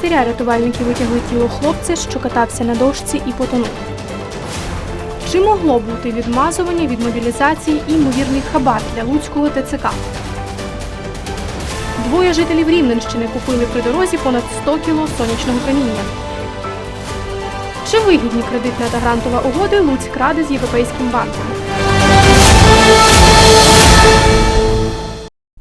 монастиря рятувальники витягли тіло хлопця, що катався на дошці і потонув. Чи могло бути відмазування від мобілізації і ймовірний хабар для Луцького ТЦК? Двоє жителів Рівненщини купили при дорозі понад 100 кіло сонячного каміння. Чи вигідні кредитна та грантова угоди Луцьк ради з Європейським банком?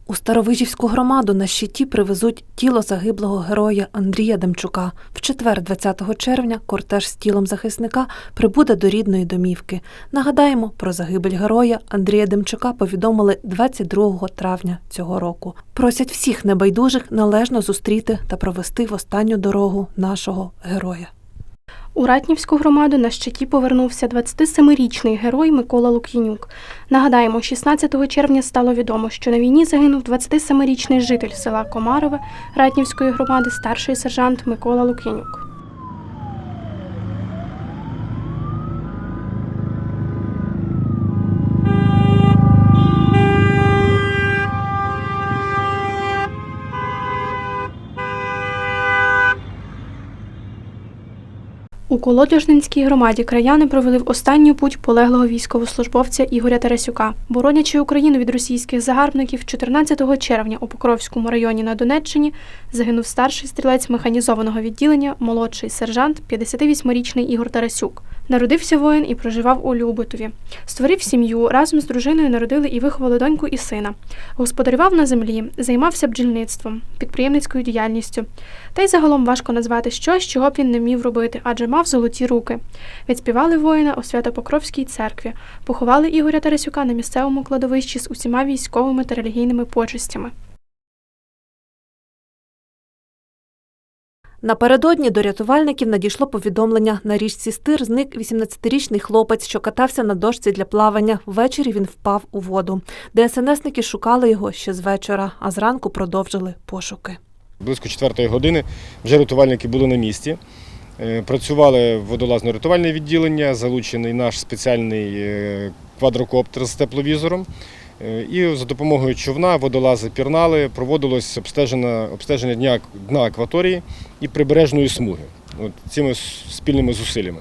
У Старовижівську громаду на щиті привезуть тіло загиблого героя Андрія Демчука. В четвер, 20 червня, кортеж з тілом захисника прибуде до рідної домівки. Нагадаємо, про загибель героя Андрія Демчука повідомили 22 травня цього року. Просять всіх небайдужих належно зустріти та провести в останню дорогу нашого героя. У Ратнівську громаду на щиті повернувся 27-річний герой Микола Лук'янюк. Нагадаємо, 16 червня стало відомо, що на війні загинув 27-річний житель села Комарове Ратнівської громади, старший сержант Микола Лук'янюк. У Колодяжненській громаді краяни провели в останню путь полеглого військовослужбовця Ігоря Тарасюка. Боронячи Україну від російських загарбників, 14 червня у Покровському районі на Донеччині загинув старший стрілець механізованого відділення, молодший сержант, 58-річний Ігор Тарасюк. Народився воїн і проживав у Любитові. Створив сім'ю, разом з дружиною народили і виховали доньку і сина. Господарював на землі, займався бджільництвом, підприємницькою діяльністю. Та й загалом важко назвати щось, чого б він не вмів робити, адже мав золоті руки. Відспівали воїна у Свято-Покровській церкві, поховали Ігоря Тарасюка на місцевому кладовищі з усіма військовими та релігійними почестями. Напередодні до рятувальників надійшло повідомлення. На річці Стир зник 18-річний хлопець, що катався на дошці для плавання. Ввечері він впав у воду. ДСНСники шукали його ще з вечора, а зранку продовжили пошуки. Близько четвертої години вже рятувальники були на місці. Е, Працювали водолазно-рятувальне відділення, залучений наш спеціальний е, квадрокоптер з тепловізором. Е, І за допомогою човна водолази пірнали, проводилось обстеження, обстеження дня, дна акваторії і прибережної смуги От цими спільними зусиллями.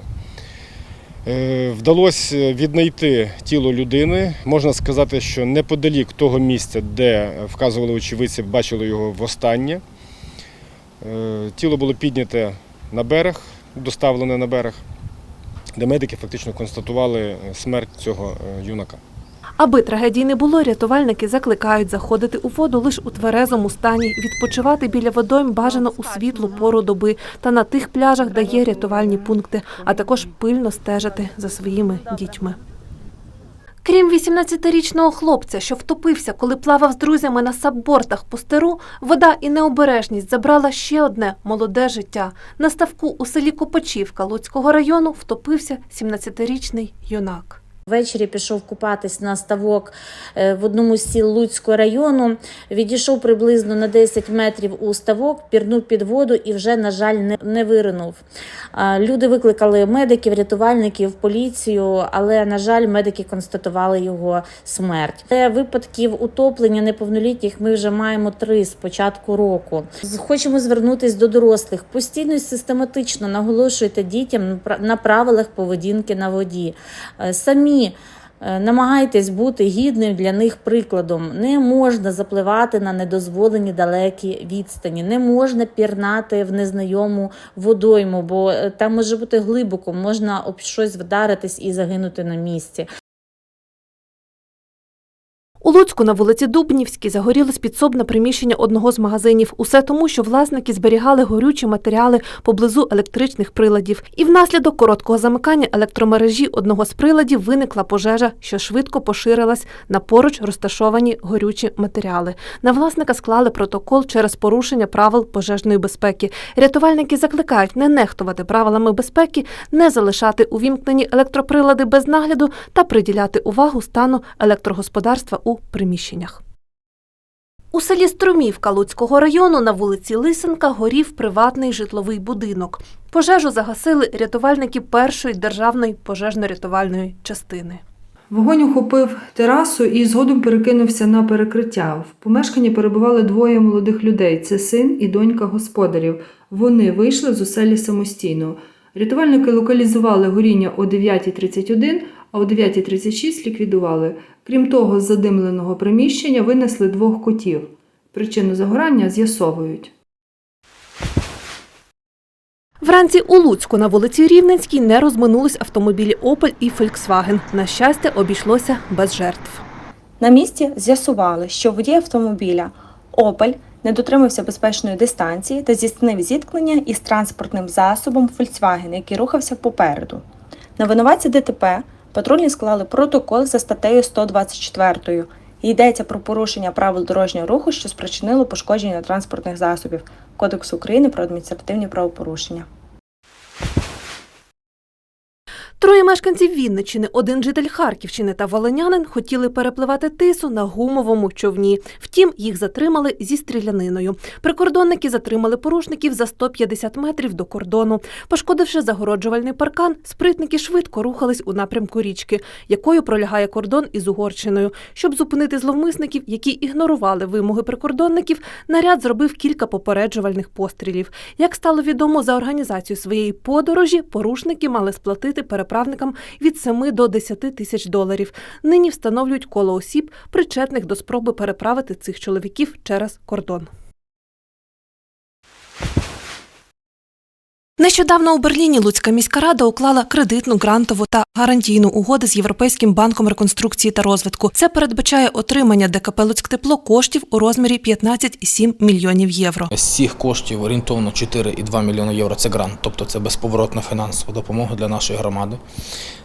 Вдалося віднайти тіло людини. Можна сказати, що неподалік того місця, де вказували очевидці, бачили його востаннє. Е, Тіло було підняте на берег, доставлене на берег, де медики фактично констатували е, смерть цього е, юнака. Аби трагедії не було, рятувальники закликають заходити у воду лише у тверезому стані, відпочивати біля водойм бажано у світлу пору доби та на тих пляжах, де є рятувальні пункти, а також пильно стежити за своїми дітьми. Крім 18-річного хлопця, що втопився, коли плавав з друзями на саббортах по стеру, вода і необережність забрала ще одне молоде життя. На ставку у селі Копачівка Луцького району втопився 17-річний юнак. Ввечері пішов купатись на ставок е, в одному з сіл Луцького району. Відійшов приблизно на 10 метрів у ставок, пірнув під воду і вже, на жаль, не, не виринув. Люди викликали медиків, рятувальників, поліцію, але, на жаль, медики констатували його смерть. Е, Випадків утоплення неповнолітніх ми вже маємо три з початку року. Хочемо звернутися до дорослих. Постійно і систематично наголошуйте дітям на правилах поведінки на воді. Е, Самі е, намагайтесь бути гідним для них прикладом. Не можна запливати на недозволені далекі відстані, не можна пірнати в незнайому водойму, бо е, там може бути глибоко, можна об щось вдаритись і загинути на місці. У Луцьку на вулиці Дубнівській загорілось підсобне приміщення одного з магазинів. Усе тому, що власники зберігали горючі матеріали поблизу електричних приладів. І внаслідок короткого замикання електромережі одного з приладів виникла пожежа, що швидко поширилась на поруч розташовані горючі матеріали. На власника склали протокол через порушення правил пожежної безпеки. Рятувальники закликають не нехтувати правилами безпеки, не залишати увімкнені електроприлади без нагляду та приділяти увагу стану електрогосподарства у приміщеннях. У селі Струмівка Луцького району на вулиці Лисенка горів приватний житловий будинок. Пожежу загасили рятувальники першої державної пожежно-рятувальної частини. Вогонь охопив терасу і згодом перекинувся на перекриття. В помешканні перебували двоє молодих людей: це син і донька господарів. Вони вийшли з оселі самостійно. Рятувальники локалізували горіння о 9.31, а о 9.36 ліквідували. Крім того, з задимленого приміщення винесли двох котів. Причину загорання з'ясовують. Вранці у Луцьку на вулиці Рівненській не розминулись автомобілі Opel і Volkswagen. На щастя, обійшлося без жертв. На місці з'ясували, що водій автомобіля Опель не дотримався безпечної дистанції та здійснив зіткнення із транспортним засобом Volkswagen, який рухався попереду. На винуватці ДТП патрульні склали протокол за статтею 124. Йдеться про порушення правил дорожнього руху, що спричинило пошкодження транспортних засобів Кодексу України про адміністративні правопорушення. Троє мешканців Вінниччини, один житель Харківщини та волинянин хотіли перепливати тису на гумовому човні. Втім, їх затримали зі стріляниною. Прикордонники затримали порушників за 150 метрів до кордону. Пошкодивши загороджувальний паркан, спритники швидко рухались у напрямку річки, якою пролягає кордон із Угорщиною. Щоб зупинити зловмисників, які ігнорували вимоги прикордонників, наряд зробив кілька попереджувальних пострілів. Як стало відомо за організацію своєї подорожі, порушники мали сплатити переправникам від 7 до 10 тисяч доларів. Нині встановлюють коло осіб, причетних до спроби переправити цих чоловіків через кордон. Нещодавно у Берліні Луцька міська рада уклала кредитну, грантову та гарантійну угоду з Європейським банком реконструкції та розвитку. Це передбачає отримання ДКП «Луцьктепло» коштів у розмірі 15,7 мільйонів євро. З цих коштів орієнтовно 4,2 мільйони євро це грант, тобто це безповоротна фінансова допомога для нашої громади.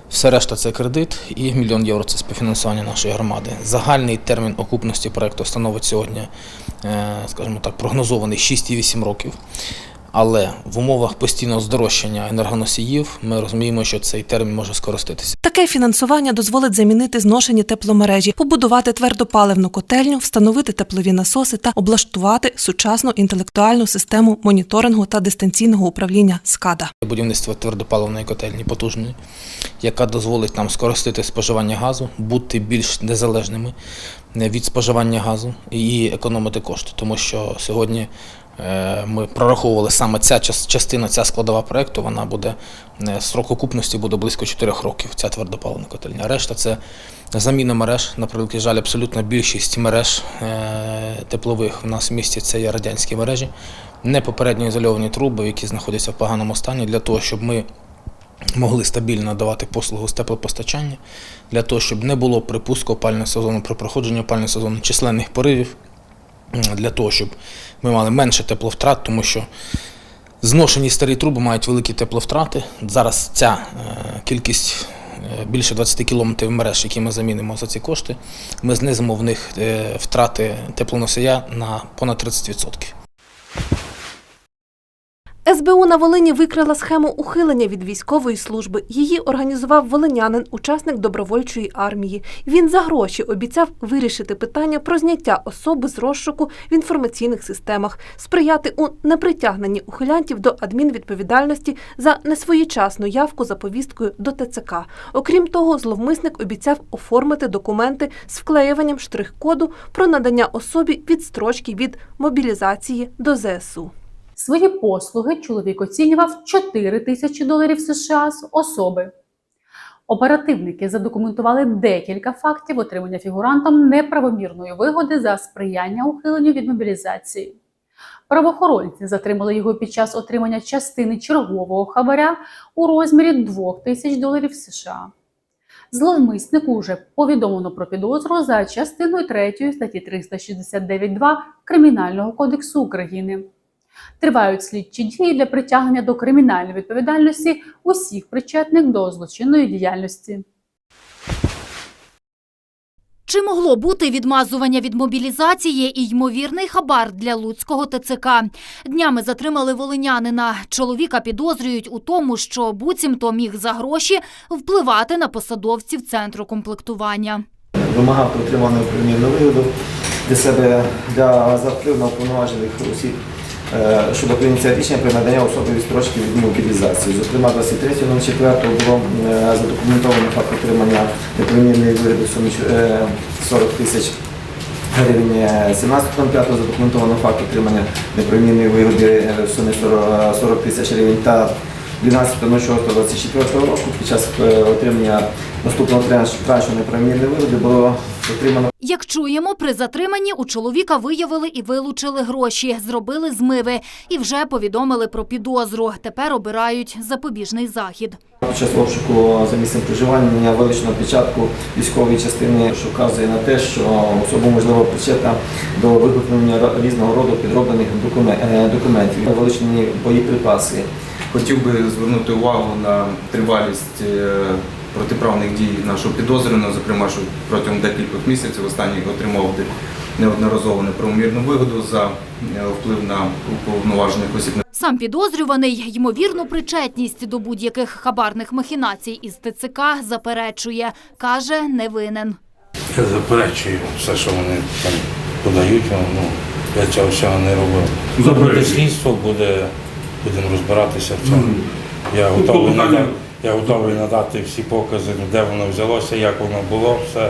Все решта це кредит і мільйон євро це співфінансування нашої громади. Загальний термін окупності проекту становить сьогодні, е, скажімо так, прогнозований 6,8 років. Але в умовах постійного здорожчання енергоносіїв ми розуміємо, що цей термін може скоротитися. Таке фінансування дозволить замінити зношені тепломережі, побудувати твердопаливну котельню, встановити теплові насоси та облаштувати сучасну інтелектуальну систему моніторингу та дистанційного управління СКАДА. Будівництво твердопаливної котельні потужної, яка дозволить нам скоростити споживання газу, бути більш незалежними від споживання газу і економити кошти, тому що сьогодні. Е, Ми прораховували саме ця частина, ця складова проекту. Вона буде е, срок окупності буде близько 4 років. Ця твердопаливна котельня. Решта це заміна мереж. На превеликий жаль, абсолютна більшість мереж е, теплових в нас в місті це є радянські мережі, не попередньо ізольовані труби, які знаходяться в поганому стані для того, щоб ми могли стабільно давати послугу з теплопостачання, для того, щоб не було припуску опального сезону при проходженні опального сезону численних поривів, для того, щоб ми мали менше тепловтрат, тому що зношені старі труби мають великі тепловтрати. Зараз ця е, кількість е, більше 20 кілометрів мереж, які ми замінимо за ці кошти, ми знизимо в них е, втрати теплоносія на понад 30%. СБУ на Волині викрила схему ухилення від військової служби. Її організував волинянин, учасник добровольчої армії. Він за гроші обіцяв вирішити питання про зняття особи з розшуку в інформаційних системах, сприяти у непритягненні ухилянтів до адмінвідповідальності за несвоєчасну явку за повісткою до ТЦК. Окрім того, зловмисник обіцяв оформити документи з вклеюванням штрих-коду про надання особі відстрочки від мобілізації до ЗСУ. Свої послуги чоловік оцінював 4 тисячі доларів США з особи. Оперативники задокументували декілька фактів отримання фігурантом неправомірної вигоди за сприяння ухиленню від мобілізації. Правоохоронці затримали його під час отримання частини чергового хабаря у розмірі 2 тисяч доларів США. Зловмиснику вже повідомлено про підозру за частиною 3 статті 369.2 Кримінального кодексу України. Тривають слідчі дії для притягнення до кримінальної відповідальності усіх причетних до злочинної діяльності. Чи могло бути відмазування від мобілізації і ймовірний хабар для Луцького ТЦК? Днями затримали волинянина. Чоловіка підозрюють у тому, що буцімто міг за гроші впливати на посадовців центру комплектування. вимагав отриману примірну вигоду для себе для за на уповноважених осіб щодо прийняття рішення про надання особи відстрочки від мобілізації. Зокрема, 23.04 було е, задокументовано факт отримання неправомірної вигоди сумі е, 40 тисяч гривень. 17.05 задокументовано факт отримання непромінної вигоди е, в сумі 40 40 тисяч гривень та 12.06.24 року під час е, отримання наступного траншу неправомірної вигоди було отримано Як чуємо, при затриманні у чоловіка виявили і вилучили гроші, зробили змиви і вже повідомили про підозру. Тепер обирають запобіжний захід. Під час обшуку за місцем проживання вилучено печатку військової частини, що вказує на те, що особа можливо причетна до виготовлення різного роду підроблених е, документів. Вилучені боєприпаси. Хотів би звернути увагу на тривалість е, протиправних дій нашого підозрюваного, зокрема, що протягом декількох місяців останній отримав неодноразово неправомірну вигоду за е, вплив на уповноважених осіб Сам підозрюваний ймовірну причетність до будь-яких хабарних махінацій із ТЦК заперечує. Каже, не винен. Я заперечую все, що вони там подають, ну, я цього всього не робив. Буде слідство, буде, будемо розбиратися в цьому. Я готовий, надати, я готовий надати всі покази, ну, де воно взялося, як воно було, все,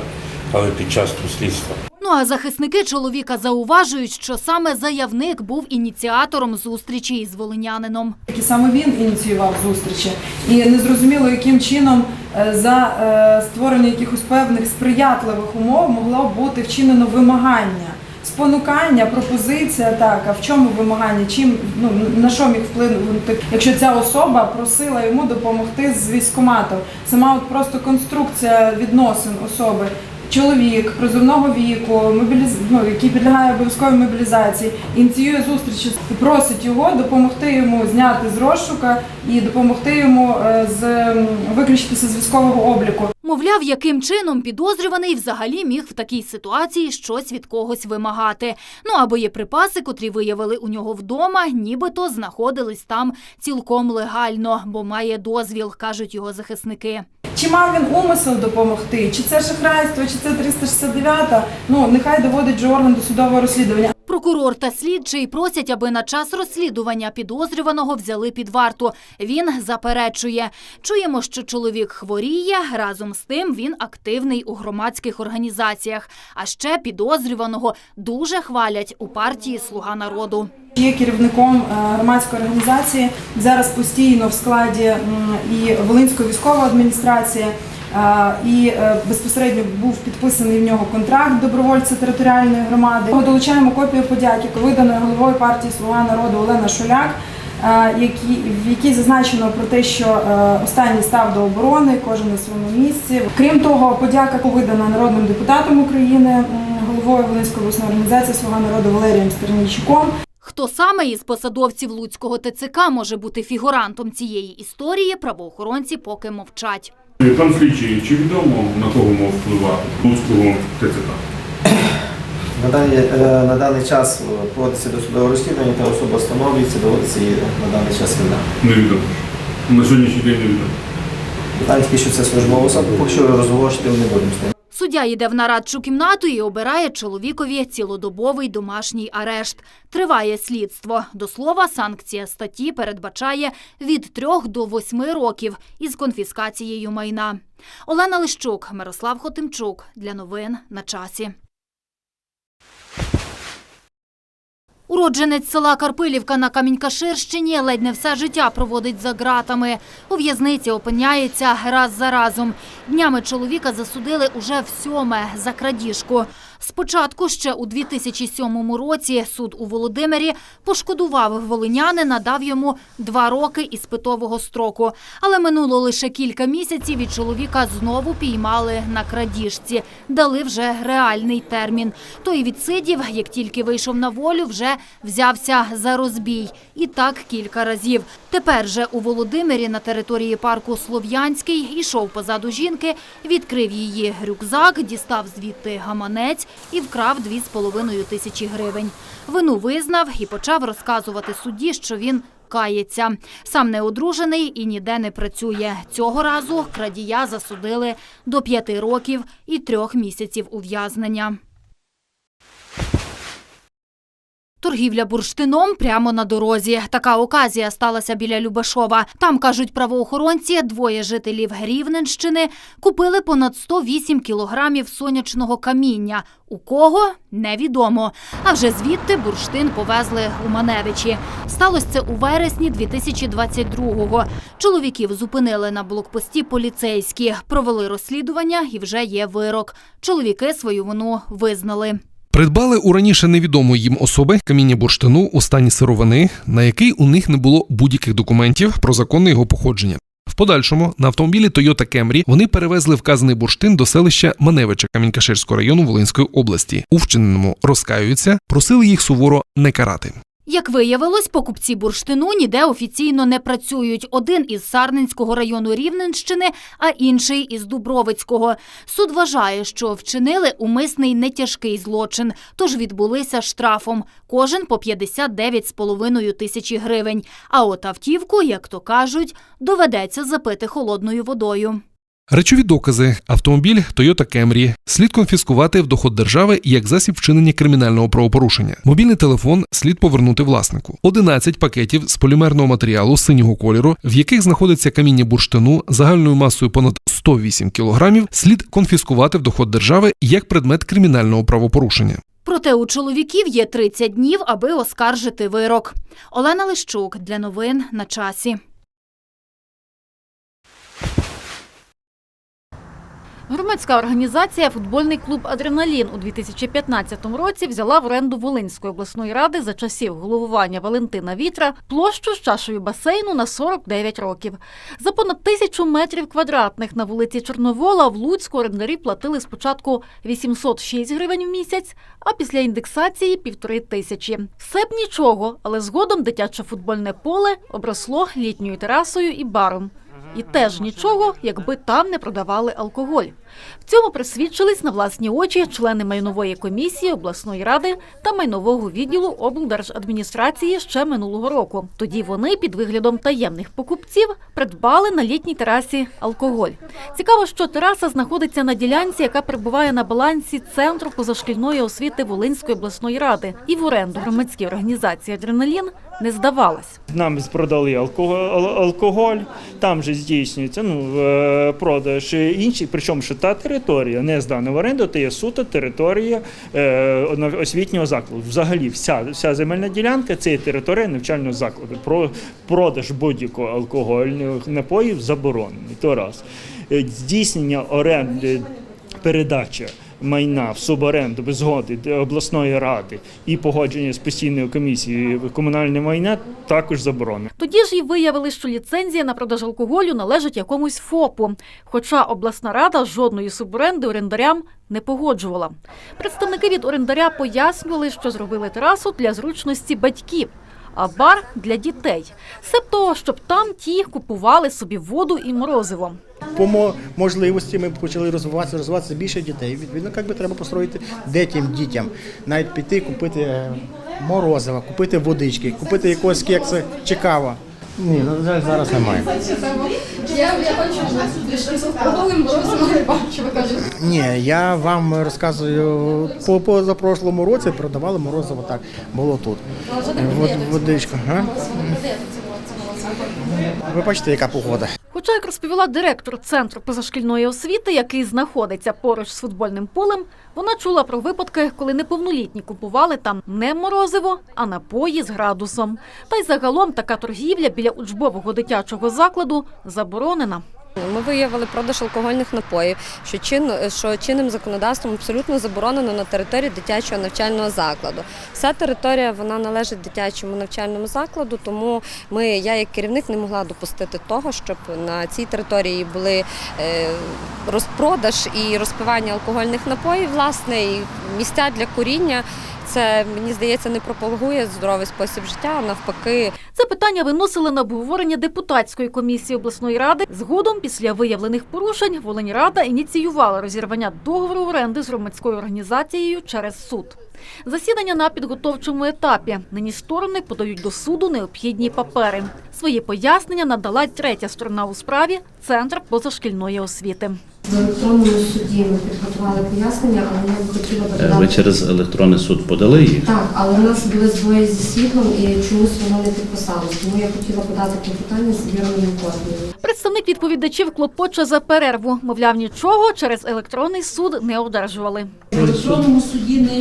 але під час слідства. Ну а захисники чоловіка зауважують, що саме заявник був ініціатором зустрічі із волинянином. І саме він ініціював зустрічі. І незрозуміло, яким чином е, за е, створення якихось певних сприятливих умов могло бути вчинено вимагання. Спонукання, пропозиція, так, а в чому вимагання? Чим ну на що міг вплинути, якщо ця особа просила йому допомогти з військоматом? Сама от просто конструкція відносин особи. Чоловік призовного віку, мобіліз... ну, який підлягає обов'язковій мобілізації, ініціює зустрічі просить його допомогти йому зняти з розшука і допомогти йому е, з виключитися з військового обліку. Мовляв, яким чином підозрюваний взагалі міг в такій ситуації щось від когось вимагати. Ну а боєприпаси, котрі виявили у нього вдома, нібито знаходились там цілком легально, бо має дозвіл, кажуть його захисники. Чи мав він умисел допомогти, чи це шахрайство, чи це 369, ну нехай доводить же орган до судового розслідування. Прокурор та слідчий просять, аби на час розслідування підозрюваного взяли під варту. Він заперечує. Чуємо, що чоловік хворіє. Разом з тим він активний у громадських організаціях. А ще підозрюваного дуже хвалять у партії Слуга народу. Є керівником е, громадської організації зараз постійно в складі і Волинської військової адміністрації. І е, безпосередньо був підписаний в нього контракт добровольця територіальної громади. Ми долучаємо копію подяки, виданої головою партії Слуга народу Олена Шуляк, е, в якій зазначено про те, що е, останній став до оборони, кожен на своєму місці. Крім того, подяка видана народним депутатом України, головою Волинської обласної організації Слуга народу Валерієм Стернійчуком. Хто саме із посадовців Луцького ТЦК може бути фігурантом цієї історії, правоохоронці поки мовчать. Пан слідчий, чи відомо на кого мав впливати Луцького ТЦК? На даний, е, на даний час е, проводиться досудове розслідування та особа встановлюється, доводиться її на даний час вина. Невідомо. На сьогоднішній день невідомо. Навіть тільки, що це службова особа, поки що розголошити не будемо з ним. Суддя йде в нарадчу кімнату і обирає чоловікові цілодобовий домашній арешт. Триває слідство. До слова, санкція статті передбачає від трьох до восьми років із конфіскацією майна. Олена Лищук, Мирослав Хотимчук. Для новин на часі. Уродженець села Карпилівка на Камінькаширщині ледь не все життя проводить за ґратами. У в'язниці опиняється раз за разом. Днями чоловіка засудили уже в сьоме за крадіжку. Спочатку ще у 2007 році суд у Володимирі пошкодував волиняни, надав йому два роки іспитового строку. Але минуло лише кілька місяців і чоловіка знову піймали на крадіжці. Дали вже реальний термін. Той відсидів, як тільки вийшов на волю, вже взявся за розбій. І так кілька разів. Тепер же у Володимирі на території парку Слов'янський йшов позаду жінки, відкрив її рюкзак, дістав звідти гаманець і вкрав 2,5 тисячі гривень. Вину визнав і почав розказувати судді, що він кається. Сам не одружений і ніде не працює. Цього разу крадія засудили до п'яти років і трьох місяців ув'язнення. Торгівля бурштином прямо на дорозі. Така оказія сталася біля Любашова. Там, кажуть правоохоронці, двоє жителів Рівненщини купили понад 108 кілограмів сонячного каміння. У кого – невідомо. А вже звідти бурштин повезли у Маневичі. Сталося це у вересні 2022-го. Чоловіків зупинили на блокпості поліцейські, провели розслідування і вже є вирок. Чоловіки свою вину визнали. Придбали у раніше невідомої їм особи каміння бурштину у стані сировини, на який у них не було будь-яких документів про законне його походження. В подальшому на автомобілі Toyota Camry вони перевезли вказаний бурштин до селища Маневича Камінькаширського району Волинської області. У вчиненому розкаюються, просили їх суворо не карати. Як виявилось, покупці бурштину ніде офіційно не працюють. Один із Сарненського району Рівненщини, а інший із Дубровицького. Суд вважає, що вчинили умисний нетяжкий злочин, тож відбулися штрафом. Кожен по 59,5 тисячі гривень. А от автівку, як то кажуть, доведеться запити холодною водою. Речові докази автомобіль Toyota Camry слід конфіскувати в доход держави як засіб вчинення кримінального правопорушення. Мобільний телефон слід повернути власнику. 11 пакетів з полімерного матеріалу синього кольору, в яких знаходиться каміння бурштину загальною масою понад 108 кілограмів, слід конфіскувати в доход держави як предмет кримінального правопорушення. Проте у чоловіків є 30 днів, аби оскаржити вирок. Олена Лищук для новин на часі. Громадська організація Футбольний клуб Адреналін у 2015 році взяла в оренду Волинської обласної ради за часів головування Валентина Вітра площу з чашею басейну на 49 років. За понад тисячу метрів квадратних на вулиці Чорновола в Луцьку орендарі платили спочатку 806 гривень в місяць, а після індексації півтори тисячі. Все б нічого, але згодом дитяче футбольне поле обросло літньою терасою і баром. І теж нічого, якби там не продавали алкоголь. В цьому присвідчились на власні очі члени майнової комісії обласної ради та майнового відділу облдержадміністрації ще минулого року. Тоді вони під виглядом таємних покупців придбали на літній терасі алкоголь. Цікаво, що тераса знаходиться на ділянці, яка перебуває на балансі центру позашкільної освіти Волинської обласної ради, і в оренду громадській організації Адреналін не здавалась. Нам продали алкоголь, алкоголь там же здійснюється ну, е, продаж інший, причому що та територія не здана в оренду, то є суто територія е, освітнього закладу. Взагалі, вся, вся земельна ділянка це є територія навчального закладу. Про продаж будь-якого алкогольних напоїв заборонений. То раз. Е, Здійснення оренди, передача майна в суборенду без згоди обласної ради і погодження з постійною комісією комунальне майна також заборонено. Тоді ж і виявили, що ліцензія на продаж алкоголю належить якомусь ФОПу, хоча обласна рада жодної суборенди орендарям не погоджувала. Представники від орендаря пояснювали, що зробили терасу для зручності батьків. А бар для дітей, себто, щоб там ті купували собі воду і морозиво. По можливості ми почали розвиватися, розвиватися більше дітей. Відповідно, як би треба построїти де тим дітям, навіть піти купити е, морозива, купити водички, купити якогось кекса чи кава. Ні, на жаль, зараз немає. Я, я хочу бачу. Ні, я вам розказую, по позапрошлому році продавали морозиво так, було тут. Вод, водичка. Ви бачите, яка погода. Хоча, як розповіла директор центру позашкільної освіти, який знаходиться поруч з футбольним полем, вона чула про випадки, коли неповнолітні купували там не морозиво, а напої з градусом. Та й загалом така торгівля біля учбового дитячого закладу заборонена. Ми виявили продаж алкогольних напоїв, що чин, що чинним законодавством абсолютно заборонено на території дитячого навчального закладу. Вся територія вона належить дитячому навчальному закладу, тому ми, я як керівник не могла допустити того, щоб на цій території були е, розпродаж і розпивання алкогольних напоїв, власне, і місця для куріння. Це мені здається не пропагує здоровий спосіб життя, а навпаки. Це питання виносили на обговорення депутатської комісії обласної ради. Згодом, після виявлених порушень, Волиньрада ініціювала розірвання договору оренди з громадською організацією через суд. Засідання на підготовчому етапі. Нині сторони подають до суду необхідні папери. Свої пояснення надала третя сторона у справі Центр позашкільної освіти. В електронному суді ми підготували пояснення, але я б хотіла би Е, Ви через електронний суд подали їх? Так, але в нас були збої зі світлом і чомусь воно не підписалось. Тому я хотіла подати клопотання з вірною копією. Представник відповідачів клопоче за перерву. Мовляв, нічого через електронний суд не одержували. В електронному суді не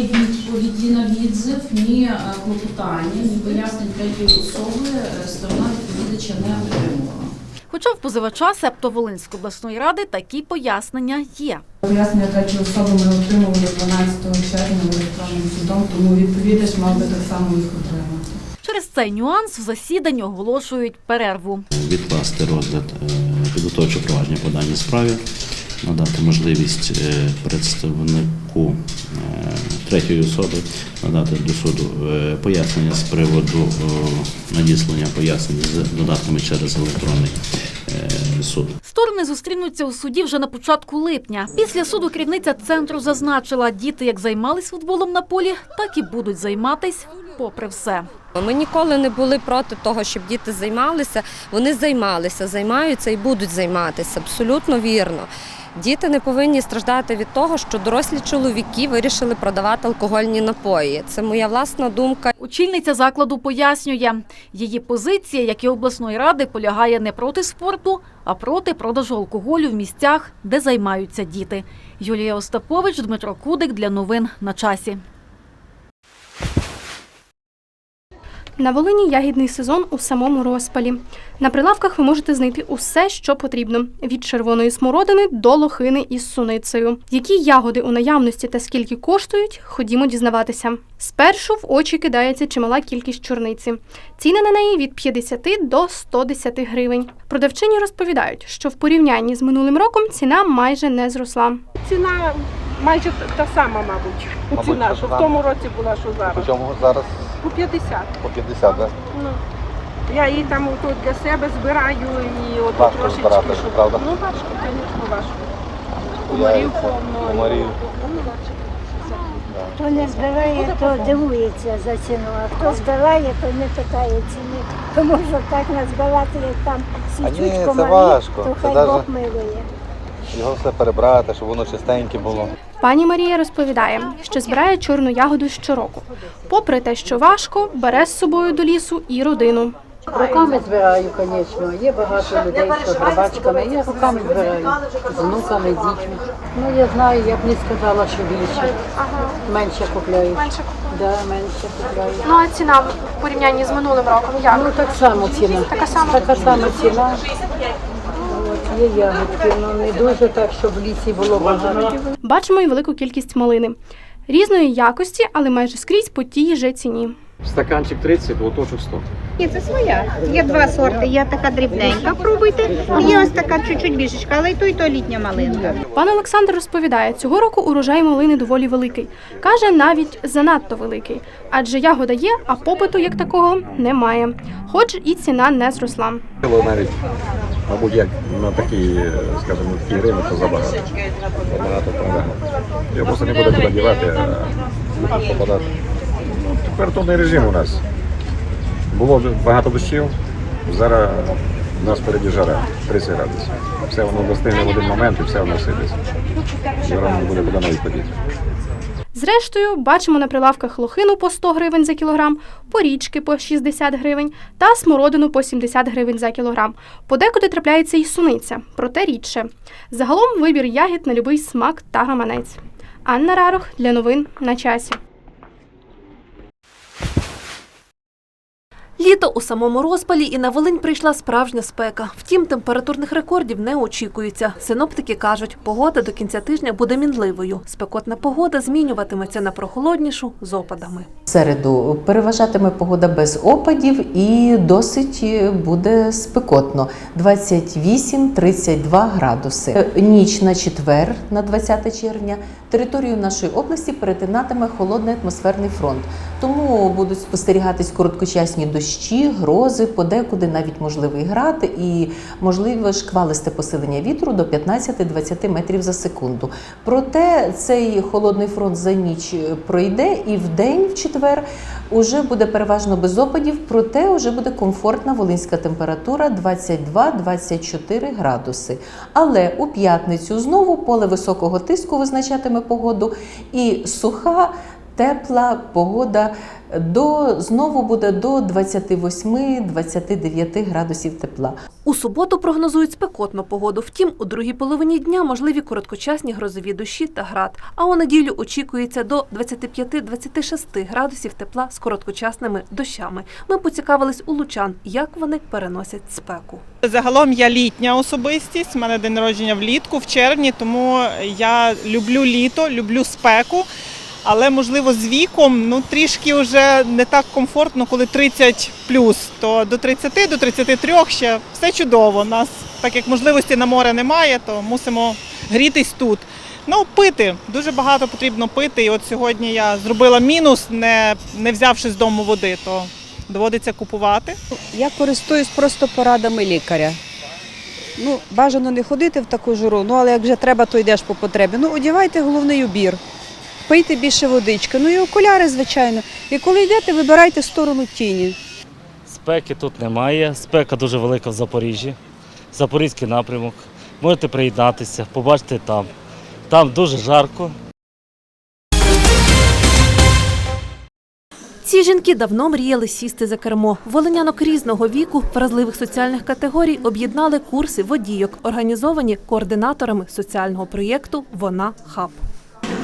відповіді на відзив, ні е, клопотання, ні пояснень третьої особи е, сторона відповідача не отримувала. Хоча в позивача, себто Волинської обласної ради, такі пояснення є. Пояснення третьої особи ми отримали 12 червня електронним судом, тому відповідач мав би так само їх отримати. Через цей нюанс в засіданні оголошують перерву. Відкласти розгляд е, підготовчого провадження по даній справі, надати можливість е, представнику е, третьої особи надати до суду е, пояснення з приводу надіслання пояснень з додатками через електронний суд. Сторони зустрінуться у суді вже на початку липня. Після суду керівниця центру зазначила, діти як займались футболом на полі, так і будуть займатись попри все. Ми ніколи не були проти того, щоб діти займалися. Вони займалися, займаються і будуть займатися. Абсолютно вірно. Діти не повинні страждати від того, що дорослі чоловіки вирішили продавати алкогольні напої. Це моя власна думка. Очільниця закладу пояснює, її позиція, як і обласної ради, полягає не проти спорту, а проти продажу алкоголю в місцях, де займаються діти. Юлія Остапович, Дмитро Кудик для новин на часі. На Волині ягідний сезон у самому розпалі. На прилавках ви можете знайти усе, що потрібно: від червоної смородини до лохини із суницею. Які ягоди у наявності та скільки коштують, ходімо дізнаватися. Спершу в очі кидається чимала кількість чорниці. Ціни на неї від 50 до 110 гривень. Продавчині розповідають, що в порівнянні з минулим роком ціна майже не зросла. Ціна майже та сама, мабуть. Ціна, що в тому році була, що зараз. По чому зараз? По 50. По 50, так? Ну. Я її там тут для себе збираю і от Важко трошечки, збирати, щоб... правда? Ну, важко, звісно, важко. Комарів Яйця, повно. комарів. Хто не збирає, то дивується за ціну, а хто збирає, то не питає ціни. Тому що так назбирати, як там А ні, січуть це комарі, важко. то Це хай даже- Бог милує. Його все перебрати, щоб воно чистеньке було. Пані Марія розповідає, що збирає чорну ягоду щороку. Попри те, що важко, бере з собою до лісу і родину. Руками збираю, звісно. Є багато людей, що з рибачками. Я руками збираю. З внуками, з дітьми. Ну я знаю, я б не сказала, що більше. Менше купляю. Менше Да, менше купляю. Ну а ціна в порівнянні з минулим роком як? Ну так само ціна. Така сама? Така сама ціна. Є ягодки, ну не дуже так, щоб в лісі було багато. Бачимо і велику кількість малини. Різної якості, але майже скрізь по тій же ціні. Стаканчик 30, лоточок 100. Ні, це своя. Є два сорти. Є така дрібненька, пробуйте. Є ось така чуть-чуть більшечка, але й то, і то літня малинка. Пан Олександр розповідає, цього року урожай малини доволі великий. Каже, навіть занадто великий, адже ягода є, а попиту як такого немає. Хоч і ціна не зросла. Навіть, мабуть, як на такі, скажімо, такі гривні, то забагато. Забагато правильно. Його просто не буде куди дівати, а попадати. Ну, тепер то не режим у нас. Було багато дощів, зараз у нас впереді жара, 30 градусів. Все воно достигне в один момент і все воно. І воно не буде куди навіть ходити. Зрештою, бачимо на прилавках лохину по 100 гривень за кілограм, порічки по 60 гривень та смородину по 70 гривень за кілограм. Подекуди трапляється і суниця, проте рідше. Загалом вибір ягід на любий смак та гаманець. Анна Рарох для новин на часі. Літо у самому розпалі і на Волинь прийшла справжня спека. Втім, температурних рекордів не очікується. Синоптики кажуть, погода до кінця тижня буде мінливою. Спекотна погода змінюватиметься на прохолоднішу з опадами. Середу переважатиме погода без опадів і досить буде спекотно 28-32 градуси. Ніч на четвер, на 20 червня, Територію нашої області перетинатиме холодний атмосферний фронт, тому будуть спостерігатись короткочасні дощі, грози, подекуди навіть можливий град і можливе шквалисте посилення вітру до 15-20 метрів за секунду. Проте цей холодний фронт за ніч пройде, і в день, в четвер, уже буде переважно без опадів, проте вже буде комфортна волинська температура 22-24 градуси. Але у п'ятницю знову поле високого тиску визначатиме погоду і суха. Тепла погода до знову буде до 28-29 градусів тепла. У суботу прогнозують спекотну погоду. Втім, у другій половині дня можливі короткочасні грозові дощі та град. А у неділю очікується до 25-26 градусів тепла з короткочасними дощами. Ми поцікавились у лучан, як вони переносять спеку. Загалом я літня особистість. У мене день народження влітку в червні, тому я люблю літо, люблю спеку. Але можливо з віком ну трішки вже не так комфортно, коли 30 то до 30, до 33 ще все чудово. У нас так як можливості на море немає, то мусимо грітись тут. Ну, пити дуже багато потрібно пити. І от сьогодні я зробила мінус, не, не взявши з дому води, то доводиться купувати. Я користуюсь просто порадами лікаря. Ну, бажано не ходити в таку жару, ну але як вже треба, то йдеш по потребі. Ну, одягайте головний убір, пийте більше водички, ну і окуляри, звичайно. І коли йдете, вибирайте сторону тіні. Спеки тут немає. Спека дуже велика в Запоріжжі. Запорізький напрямок. Можете приєднатися, побачите там. Там дуже жарко. Ці жінки давно мріяли сісти за кермо. Волинянок різного віку, вразливих соціальних категорій об'єднали курси водійок, організовані координаторами соціального проєкту Вона хаб.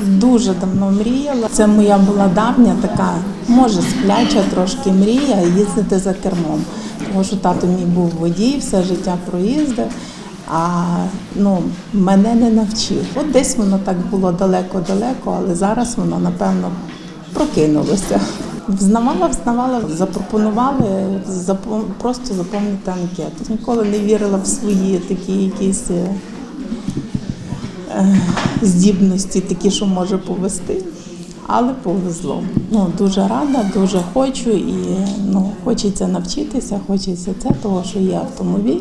Дуже давно мріяла. Це моя була давня така, може, спляча трошки мрія їздити за кермом. Тому що тато мій був водій, все життя проїздив, а ну, мене не навчив. От десь воно так було далеко-далеко, але зараз воно, напевно, прокинулося. Взнавала, взнавала, запропонували просто заповнити анкету. Ніколи не вірила в свої такі якісь е, здібності, такі, що може повести. Але повезло. Ну, дуже рада, дуже хочу і ну, хочеться навчитися, хочеться це, того, що є автомобіль,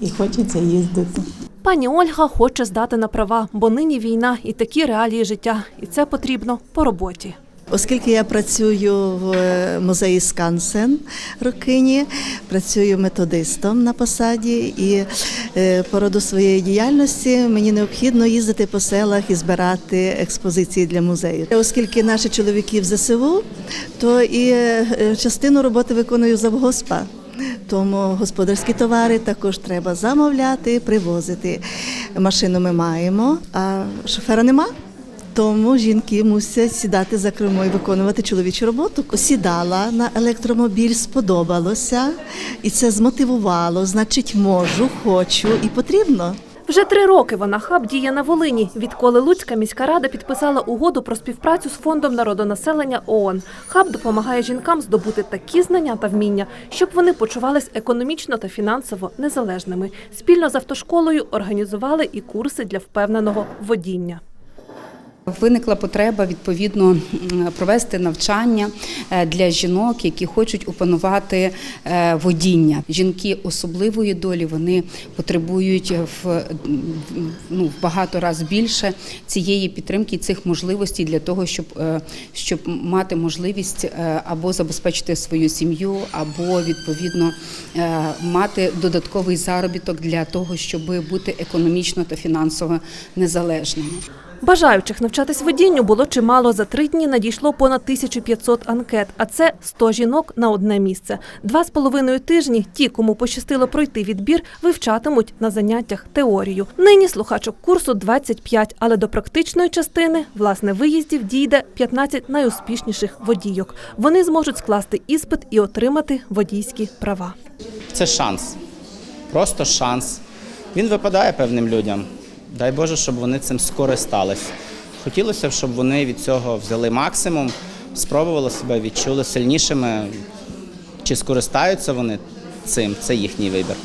і хочеться їздити. Пані Ольга хоче здати на права, бо нині війна і такі реалії життя, і це потрібно по роботі. Оскільки я працюю в е, музеї Скансен Рокині, працюю методистом на посаді і е, по роду своєї діяльності мені необхідно їздити по селах і збирати експозиції для музею. Оскільки наші чоловіки в ЗСУ, то і е, частину роботи виконую завгоспа. Тому господарські товари також треба замовляти, привозити. Машину ми маємо, а шофера нема. Тому жінки мусять сідати за кермо і виконувати чоловічу роботу. Сідала на електромобіль, сподобалося, і це змотивувало. Значить, можу, хочу і потрібно. Вже три роки вона хаб діє на Волині, відколи Луцька міська рада підписала угоду про співпрацю з фондом народонаселення ООН. Хаб допомагає жінкам здобути такі знання та вміння, щоб вони почувались економічно та фінансово незалежними. Спільно з автошколою організували і курси для впевненого водіння. Виникла потреба відповідно провести навчання е, для жінок, які хочуть опанувати е, водіння. Жінки особливої долі вони потребують в ну, багато разів більше цієї підтримки, цих можливостей для того, щоб, е, щоб мати можливість або забезпечити свою сім'ю, або відповідно мати додатковий заробіток для того, щоб бути економічно та фінансово незалежними. Бажаючих навчатись водінню було чимало. За три дні надійшло понад 1500 анкет, а це 100 жінок на одне місце. Два з половиною тижні ті, кому пощастило пройти відбір, вивчатимуть на заняттях теорію. Нині слухачок курсу 25, але до практичної частини, власне, виїздів дійде 15 найуспішніших водійок. Вони зможуть скласти іспит і отримати водійські права. Це шанс. Просто шанс. Він випадає певним людям. Дай Боже, щоб вони цим скористались. Хотілося б, щоб вони від цього взяли максимум, спробували себе, відчули сильнішими. Чи скористаються вони цим, це їхній вибір.